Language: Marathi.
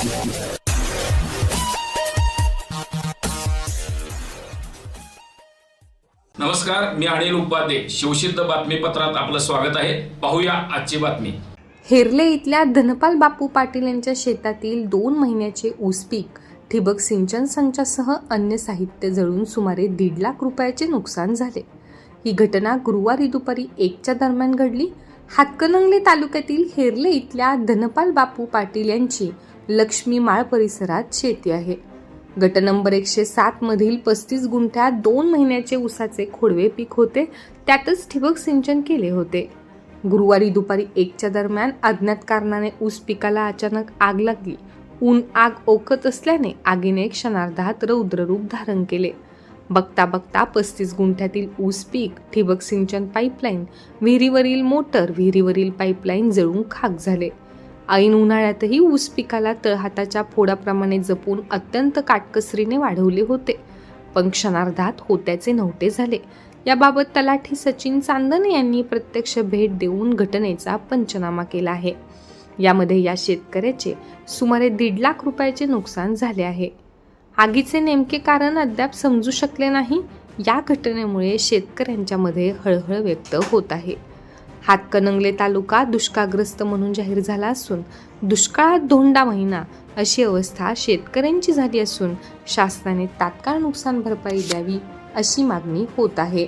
नमस्कार मी अनिल उपाध्ये. शिवसिद्ध बातमीपत्रात आपलं स्वागत आहे. पाहूया आजची बातमी. हेरले इथल्या धनपाल बापू पाटील यांच्या शेतातील दोन महिन्याचे ऊस पीक ठिबक सिंचन संचासह अन्य साहित्य जळून सुमारे दीड लाख रुपयाचे नुकसान झाले. ही घटना गुरुवारी दुपारी एकच्या दरम्यान घडली. हातकणंगले तालुक्यातील हेरले इथल्या धनपाल बापू पाटील यांची लक्ष्मी माळ परिसरात शेती आहे. गट नंबर एकशे सात मधील पस्तीस गुंठ्यात दोन महिन्याचे ऊसाचे खोडवे पीक होते. त्यातच ठिबक सिंचन केले होते. गुरुवारी दुपारी एकच्या दरम्यान अज्ञात कारणाने ऊस पिकाला अचानक आग लागली. ऊन आग ओकत असल्याने आगीने क्षणार्धात रौद्ररूप धारण केले. बघता बघता पस्तीस गुंठ्यातील ऊस पीक ठिबक सिंचन पाईपलाईन विहिरीवरील मोटर विहिरीवरील पाईपलाईन जळून खाक झाले. ऐन उन्हाळ्यातही ऊस पिकाला तळहाताच्या फोडाप्रमाणे जपून अत्यंत काटकसरीने वाढवले होते. पण क्षणार्धात होत्याचे नव्हते झाले. याबाबत तलाठी सचिन चांदन यांनी प्रत्यक्ष भेट देऊन घटनेचा पंचनामा केला आहे. यामध्ये या शेतकऱ्याचे सुमारे दीड लाख रुपयाचे नुकसान झाले आहे. आगीचे नेमके कारण अद्याप समजू शकले नाही. या घटनेमुळे शेतकऱ्यांच्यामध्ये हळहळ व्यक्त होत आहे. हातकणंगले तालुका दुष्काळग्रस्त म्हणून जाहीर झाला असून दुष्काळात धोंडा महिना अशी अवस्था शेतकऱ्यांची झाली असून शासनाने तात्काळ नुकसान भरपाई द्यावी अशी मागणी होत आहे.